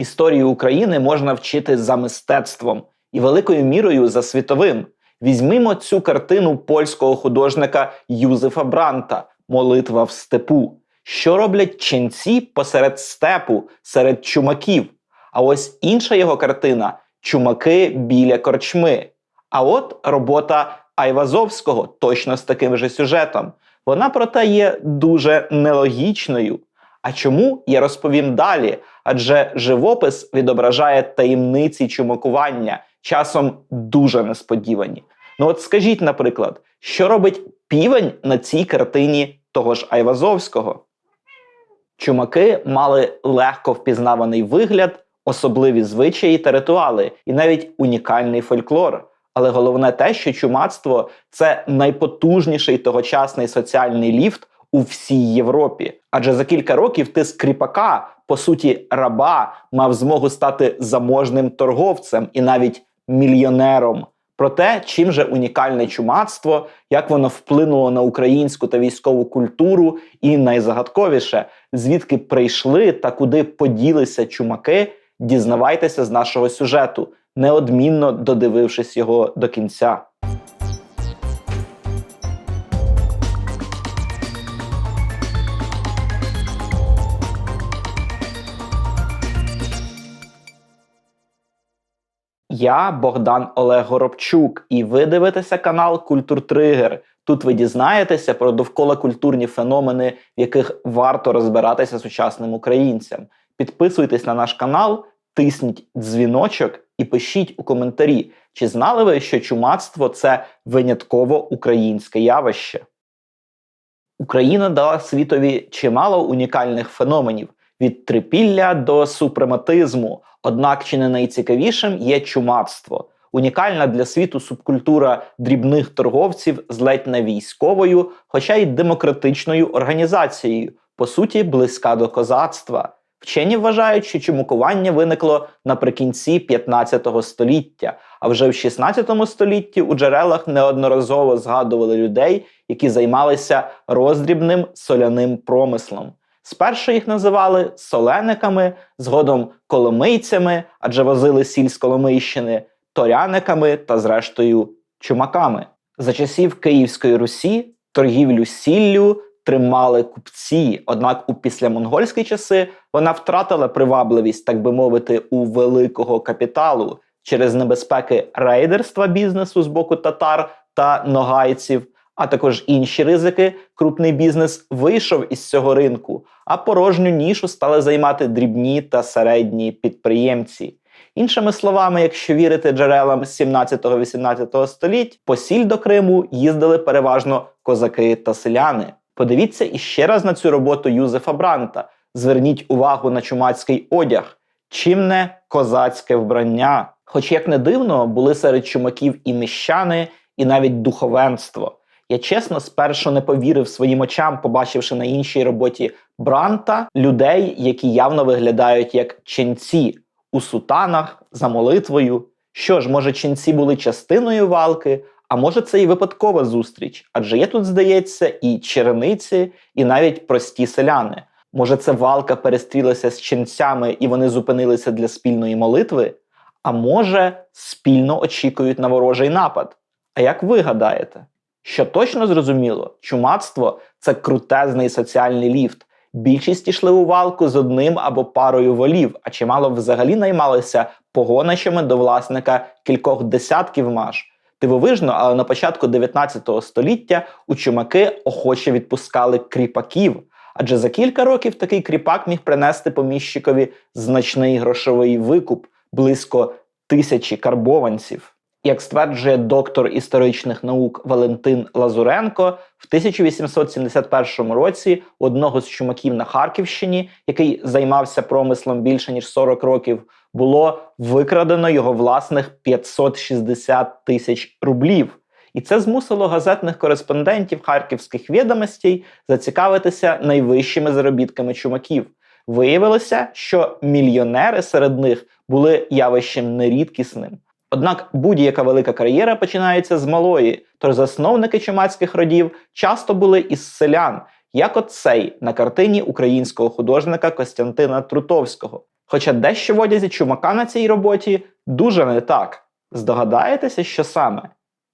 Історію України можна вчити за мистецтвом і великою мірою за світовим. Візьмімо цю картину польського художника Юзефа Бранта Молитва в степу. Що роблять ченці посеред степу, серед чумаків? А ось інша його картина Чумаки біля корчми. А от робота Айвазовського точно з таким же сюжетом. Вона, проте, є дуже нелогічною. А чому я розповім далі? Адже живопис відображає таємниці чумакування, часом дуже несподівані. Ну от скажіть, наприклад, що робить півень на цій картині того ж Айвазовського? Чумаки мали легко впізнаваний вигляд, особливі звичаї та ритуали, і навіть унікальний фольклор. Але головне те, що чумацтво це найпотужніший тогочасний соціальний ліфт у всій Європі. Адже за кілька років ти з кріпака, по суті, раба, мав змогу стати заможним торговцем і навіть мільйонером. Про те, чим же унікальне чумацтво, як воно вплинуло на українську та військову культуру, і найзагадковіше, звідки прийшли та куди поділися чумаки, дізнавайтеся з нашого сюжету, неодмінно додивившись його до кінця. Я Богдан Олег Горобчук, і ви дивитеся канал Культур Тригер. Тут ви дізнаєтеся про довкола культурні феномени, в яких варто розбиратися сучасним українцям. Підписуйтесь на наш канал, тисніть дзвіночок і пишіть у коментарі, чи знали ви, що чумацтво це винятково українське явище. Україна дала світові чимало унікальних феноменів від трипілля до супрематизму. Однак чи не найцікавішим є чумацтво, унікальна для світу субкультура дрібних торговців з ледь не військовою, хоча й демократичною організацією, по суті, близька до козацтва. Вчені вважають, що чумакування виникло наприкінці 15 століття, а вже в 16 столітті у джерелах неодноразово згадували людей, які займалися роздрібним соляним промислом. Спершу їх називали солениками, згодом коломийцями, адже возили сіль з Коломийщини, торяниками та, зрештою, чумаками. За часів Київської Русі торгівлю сіллю тримали купці, однак у післямонгольські часи вона втратила привабливість, так би мовити, у великого капіталу через небезпеки рейдерства бізнесу з боку татар та ногайців а також інші ризики, крупний бізнес вийшов із цього ринку, а порожню нішу стали займати дрібні та середні підприємці. Іншими словами, якщо вірити джерелам 17-18 століть, по сіль до Криму їздили переважно козаки та селяни. Подивіться іще раз на цю роботу Юзефа Бранта. Зверніть увагу на чумацький одяг, чим не козацьке вбрання. Хоч як не дивно, були серед чумаків і міщани, і навіть духовенство. Я чесно спершу не повірив своїм очам, побачивши на іншій роботі Бранта людей, які явно виглядають як ченці у сутанах за молитвою. Що ж, може, ченці були частиною валки, а може, це і випадкова зустріч, адже є тут, здається, і черениці, і навіть прості селяни. Може, це валка перестрілася з ченцями і вони зупинилися для спільної молитви? А може, спільно очікують на ворожий напад? А як ви гадаєте? Що точно зрозуміло, чумацтво це крутезний соціальний ліфт. Більшість йшли у валку з одним або парою волів, а чимало взагалі наймалися погонищами до власника кількох десятків маш. Дивовижно, але на початку 19 століття у чумаки охоче відпускали кріпаків, адже за кілька років такий кріпак міг принести поміщикові значний грошовий викуп близько тисячі карбованців. Як стверджує доктор історичних наук Валентин Лазуренко, в 1871 році одного з чумаків на Харківщині, який займався промислом більше ніж 40 років, було викрадено його власних 560 тисяч рублів. І це змусило газетних кореспондентів харківських відомостей зацікавитися найвищими заробітками чумаків. Виявилося, що мільйонери серед них були явищем нерідкісним. Однак будь-яка велика кар'єра починається з малої, тож засновники чумацьких родів часто були із селян, як от цей на картині українського художника Костянтина Трутовського. Хоча дещо в одязі чумака на цій роботі дуже не так. Здогадаєтеся, що саме?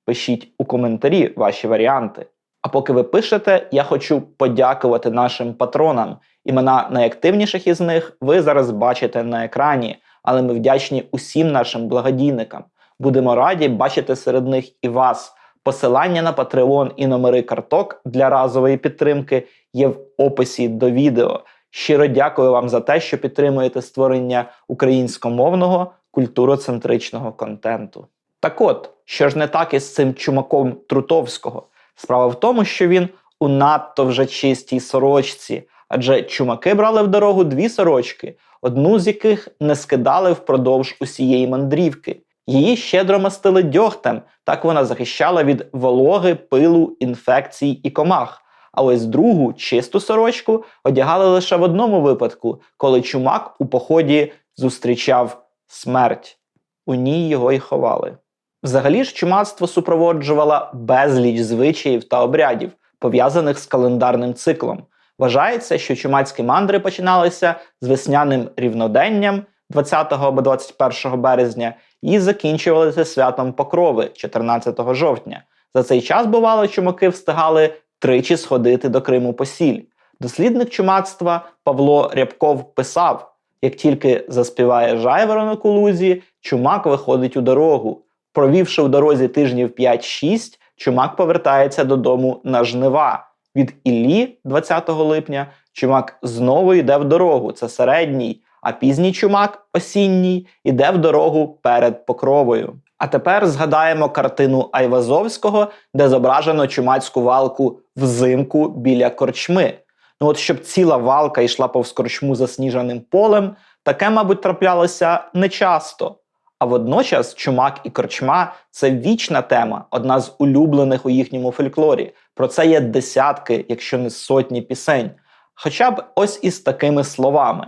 Пишіть у коментарі ваші варіанти. А поки ви пишете, я хочу подякувати нашим патронам. Імена найактивніших із них ви зараз бачите на екрані, але ми вдячні усім нашим благодійникам. Будемо раді бачити серед них і вас. Посилання на Patreon і номери карток для разової підтримки є в описі до відео. Щиро дякую вам за те, що підтримуєте створення українськомовного культуроцентричного контенту. Так от, що ж не так із цим чумаком Трутовського? Справа в тому, що він у надто вже чистій сорочці, адже чумаки брали в дорогу дві сорочки, одну з яких не скидали впродовж усієї мандрівки. Її щедро мастили дьогтем, так вона захищала від вологи, пилу, інфекцій і комах. А ось другу чисту сорочку одягали лише в одному випадку, коли чумак у поході зустрічав смерть. У ній його й ховали. Взагалі ж чумацтво супроводжувала безліч звичаїв та обрядів, пов'язаних з календарним циклом. Вважається, що чумацькі мандри починалися з весняним рівноденням 20 або 21 березня і закінчувалися святом Покрови 14 жовтня. За цей час, бувало, чумаки встигали тричі сходити до Криму посіль. Дослідник чумацтва Павло Рябков писав: як тільки заспіває жайворонок у лузі, чумак виходить у дорогу. Провівши в дорозі тижнів 5-6, чумак повертається додому на жнива. Від Іллі, 20 липня, чумак знову йде в дорогу. Це середній, а пізній чумак осінній іде в дорогу перед покровою. А тепер згадаємо картину Айвазовського, де зображено чумацьку валку взимку біля корчми. Ну от щоб ціла валка йшла повз корчму засніженим полем, таке, мабуть, траплялося нечасто. А водночас чумак і корчма це вічна тема, одна з улюблених у їхньому фольклорі. Про це є десятки, якщо не сотні пісень. Хоча б ось із такими словами: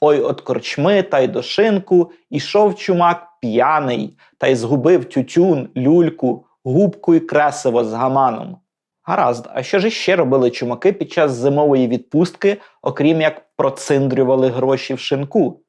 Ой, от корчми та й до шинку, ішов чумак п'яний, та й згубив тютюн, люльку, губку й кресиво з гаманом. Гаразд, а що ж іще робили чумаки під час зимової відпустки, окрім як проциндрювали гроші в шинку?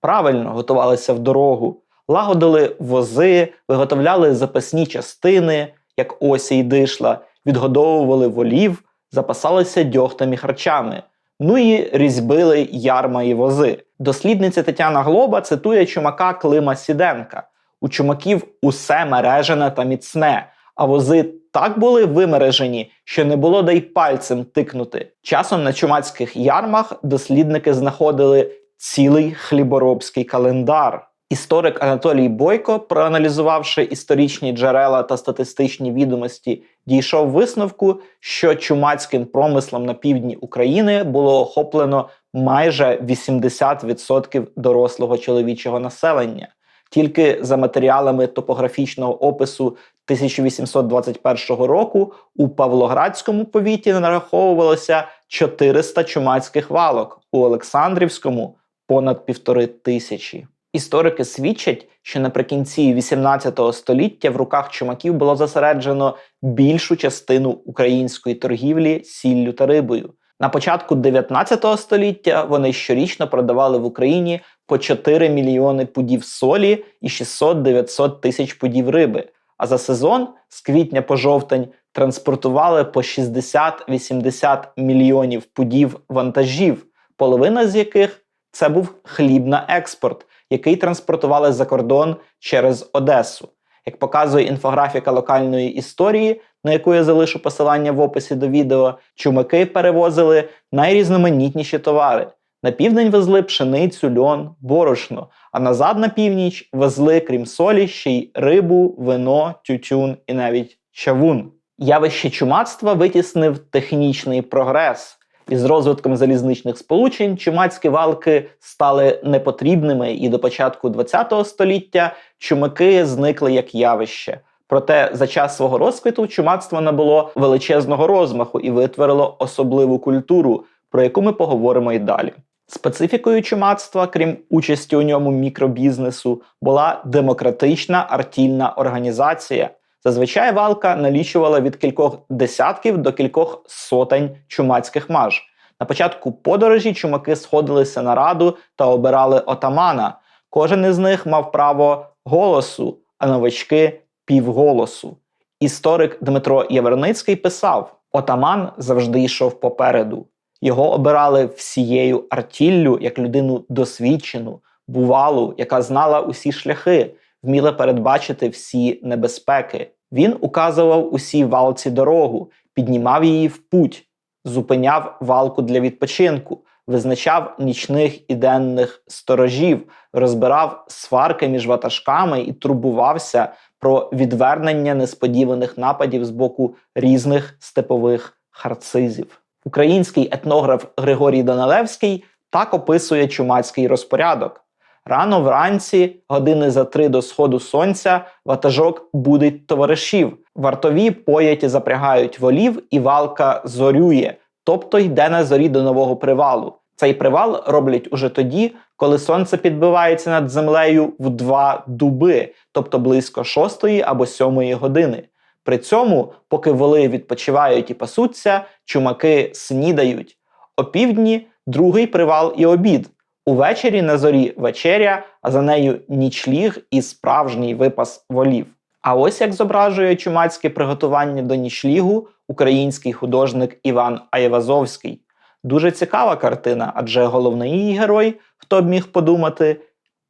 Правильно готувалися в дорогу, лагодили вози, виготовляли запасні частини, як осі й дишла, відгодовували волів, запасалися дьогтем і харчами. Ну і різьбили ярма і вози. Дослідниця Тетяна Глоба цитує чумака Клима Сіденка: у чумаків усе мережене та міцне, а вози так були вимережені, що не було де й пальцем тикнути. Часом на чумацьких ярмах дослідники знаходили цілий хліборобський календар. Історик Анатолій Бойко, проаналізувавши історичні джерела та статистичні відомості, дійшов висновку, що чумацьким промислом на півдні України було охоплено майже 80% дорослого чоловічого населення. Тільки за матеріалами топографічного опису 1821 року у Павлоградському повіті нараховувалося 400 чумацьких валок, у Олександрівському понад півтори тисячі. Історики свідчать, що наприкінці 18 століття в руках чумаків було зосереджено більшу частину української торгівлі сіллю та рибою. На початку 19 століття вони щорічно продавали в Україні по 4 мільйони пудів солі і 600-900 тисяч пудів риби. А за сезон з квітня по жовтень транспортували по 60-80 мільйонів пудів вантажів, половина з яких це був хліб на експорт, який транспортували за кордон через Одесу. Як показує інфографіка локальної історії, на яку я залишу посилання в описі до відео, чумаки перевозили найрізноманітніші товари. На південь везли пшеницю, льон, борошно, а назад на північ везли, крім солі, ще й рибу, вино, тютюн і навіть чавун. Явище чумацтва витіснив технічний прогрес. Із розвитком залізничних сполучень чумацькі валки стали непотрібними, і до початку ХХ століття чумаки зникли як явище. Проте за час свого розквіту чумацтво набуло величезного розмаху і витворило особливу культуру, про яку ми поговоримо й далі. Специфікою чумацтва, крім участі у ньому мікробізнесу, була демократична артільна організація. Зазвичай валка налічувала від кількох десятків до кількох сотень чумацьких маж. На початку подорожі чумаки сходилися на раду та обирали отамана. Кожен із них мав право голосу, а новачки півголосу. Історик Дмитро Яверницький писав: отаман завжди йшов попереду. Його обирали всією артіллю як людину досвідчену, бувалу, яка знала усі шляхи, вміла передбачити всі небезпеки. Він указував усій валці дорогу, піднімав її в путь, зупиняв валку для відпочинку, визначав нічних і денних сторожів, розбирав сварки між ватажками і турбувався про відвернення несподіваних нападів з боку різних степових харцизів. Український етнограф Григорій Данилевський так описує чумацький розпорядок. Рано вранці, години за три до сходу сонця, ватажок будить товаришів. Вартові поять і запрягають волів, і валка зорює, тобто йде на зорі до нового привалу. Цей привал роблять уже тоді, коли сонце підбивається над землею в два дуби, тобто близько шостої або сьомої години. При цьому, поки воли відпочивають і пасуться, чумаки снідають. Опівдні другий привал і обід. Увечері на зорі вечеря, а за нею нічліг і справжній випас волів. А ось як зображує чумацьке приготування до нічлігу український художник Іван Айвазовський. Дуже цікава картина, адже головний її герой, хто б міг подумати,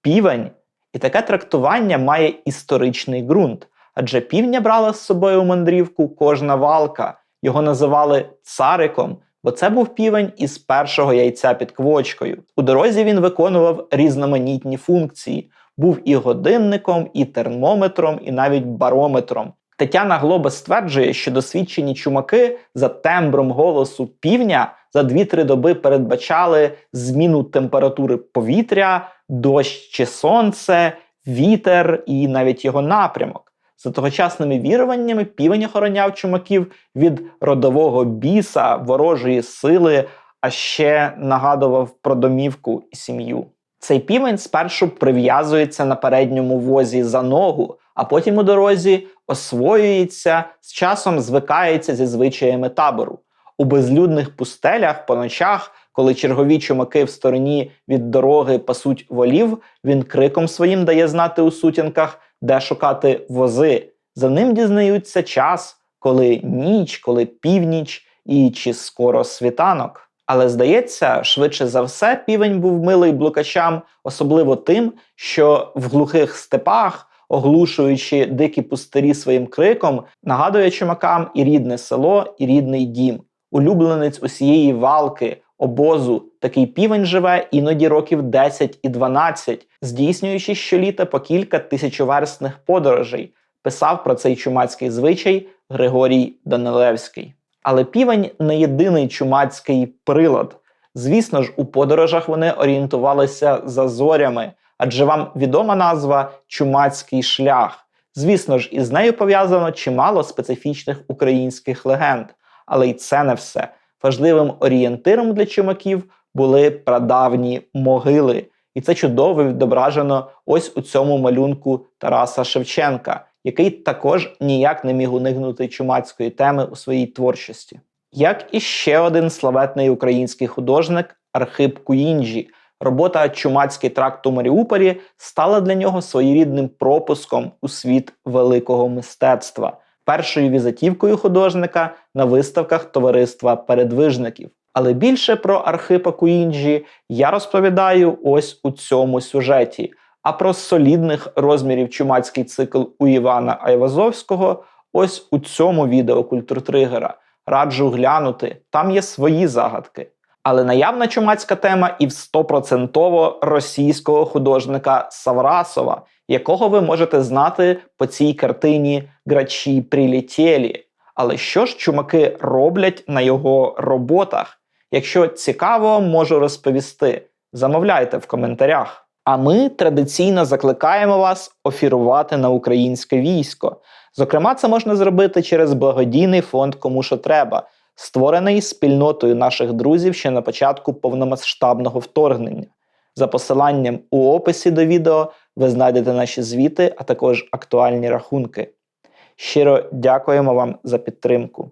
півень. І таке трактування має історичний ґрунт, адже півня брала з собою у мандрівку кожна валка, його називали цариком, бо це був півень із першого яйця під квочкою. У дорозі він виконував різноманітні функції, був і годинником, і термометром, і навіть барометром. Тетяна Глоба стверджує, що досвідчені чумаки за тембром голосу півня за 2-3 доби передбачали зміну температури повітря, дощ чи сонце, вітер і навіть його напрямок. За тогочасними віруваннями півень охороняв чумаків від родового біса, ворожої сили, а ще нагадував про домівку і сім'ю. Цей півень спершу прив'язується на передньому возі за ногу, а потім у дорозі освоюється, з часом звикається зі звичаями табору. У безлюдних пустелях по ночах, коли чергові чумаки в стороні від дороги пасуть волів, він криком своїм дає знати у сутінках, де шукати вози. За ним дізнаються час, коли ніч, коли північ і чи скоро світанок. Але здається, швидше за все, півень був милий блукачам, особливо тим, що в глухих степах, оглушуючи дикі пустирі своїм криком, нагадує чумакам і рідне село, і рідний дім. Улюбленець усієї валки, обозу, такий півень живе іноді років 10 і 12, здійснюючи щоліта по кілька тисячоверстних подорожей. Писав про цей чумацький звичай Григорій Данилевський. Але півень не єдиний чумацький прилад. Звісно ж, у подорожах вони орієнтувалися за зорями, адже вам відома назва чумацький шлях. Звісно ж, із нею пов'язано чимало специфічних українських легенд. Але й це не все. Важливим орієнтиром для чумаків були прадавні могили. І це чудово відображено ось у цьому малюнку Тараса Шевченка який також ніяк не міг уникнути чумацької теми у своїй творчості. Як і ще один славетний український художник Архип Куїнджі, робота Чумацький тракт у Маріуполі стала для нього своєрідним пропуском у світ великого мистецтва, першою візитівкою художника на виставках товариства передвижників. Але більше про Архипа Куінджі я розповідаю ось у цьому сюжеті. А про солідних розмірів чумацький цикл у Івана Айвазовського ось у цьому відео культуртригера. Раджу глянути, там є свої загадки. Але наявна чумацька тема і в стопроцентово російського художника Саврасова, якого ви можете знати по цій картині Грачі прилетєлі. Але що ж чумаки роблять на його роботах? Якщо цікаво, можу розповісти. Замовляйте в коментарях. А ми традиційно закликаємо вас офірувати на українське військо. Зокрема, це можна зробити через благодійний фонд Кому що треба, створений спільнотою наших друзів ще на початку повномасштабного вторгнення. За посиланням у описі до відео ви знайдете наші звіти, а також актуальні рахунки. Щиро дякуємо вам за підтримку.